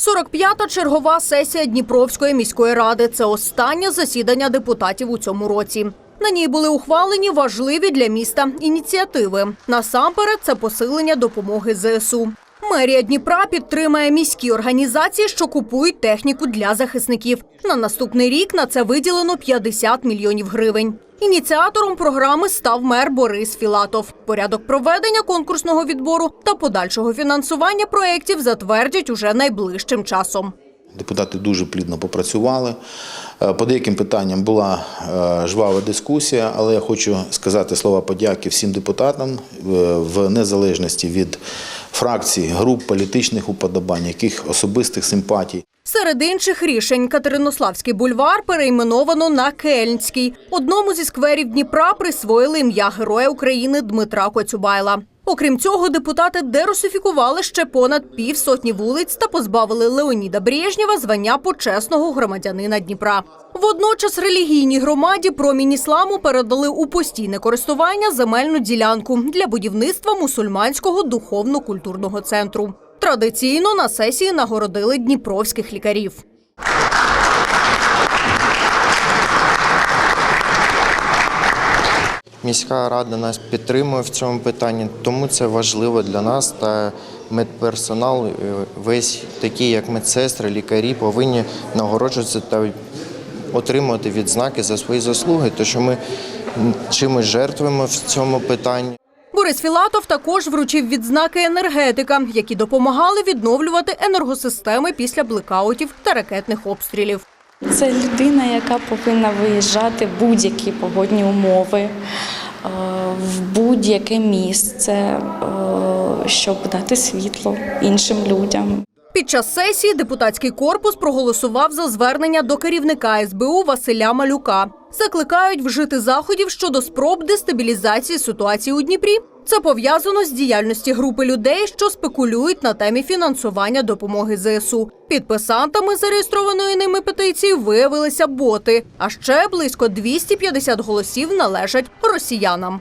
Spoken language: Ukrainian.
45-та чергова сесія Дніпровської міської ради. Це останнє засідання депутатів у цьому році. На ній були ухвалені важливі для міста ініціативи. Насамперед, це посилення допомоги ЗСУ. Мерія Дніпра підтримає міські організації, що купують техніку для захисників. На наступний рік на це виділено 50 мільйонів гривень. Ініціатором програми став мер Борис Філатов. Порядок проведення конкурсного відбору та подальшого фінансування проєктів затвердять уже найближчим часом. Депутати дуже плідно попрацювали. Е, По деяким питанням була е, жвава дискусія, але я хочу сказати слова подяки всім депутатам е, в незалежності від фракцій, груп, політичних уподобань, яких особистих симпатій. Серед інших рішень Катеринославський бульвар перейменовано на Кельнський. Одному зі скверів Дніпра присвоїли ім'я Героя України Дмитра Коцюбайла. Окрім цього, депутати дерусифікували ще понад півсотні вулиць та позбавили Леоніда Брежнєва звання почесного громадянина Дніпра. Водночас релігійній громаді промінь ісламу передали у постійне користування земельну ділянку для будівництва мусульманського духовно-культурного центру. Традиційно на сесії нагородили дніпровських лікарів. Міська рада нас підтримує в цьому питанні, тому це важливо для нас. Та медперсонал, е, весь такий, як медсестри, лікарі, повинні нагороджуватися та отримувати відзнаки за свої заслуги, тому що ми чимось жертвуємо в цьому питанні. Борис Філатов також вручив відзнаки енергетика, які допомагали відновлювати енергосистеми після блекаутів та ракетних обстрілів. Це людина, яка повинна виїжджати в будь-які погодні умови, е, в будь-яке місце, е, щоб дати світло іншим людям. Під час сесії депутатський корпус проголосував за звернення до керівника СБУ Василя Малюка. Закликають вжити заходів щодо спроб дестабілізації ситуації у Дніпрі. Це пов'язано з діяльності групи людей, що спекулюють на темі фінансування допомоги ЗСУ. Підписантами зареєстрованої ними петиції виявилися боти. А ще близько 250 голосів належать росіянам.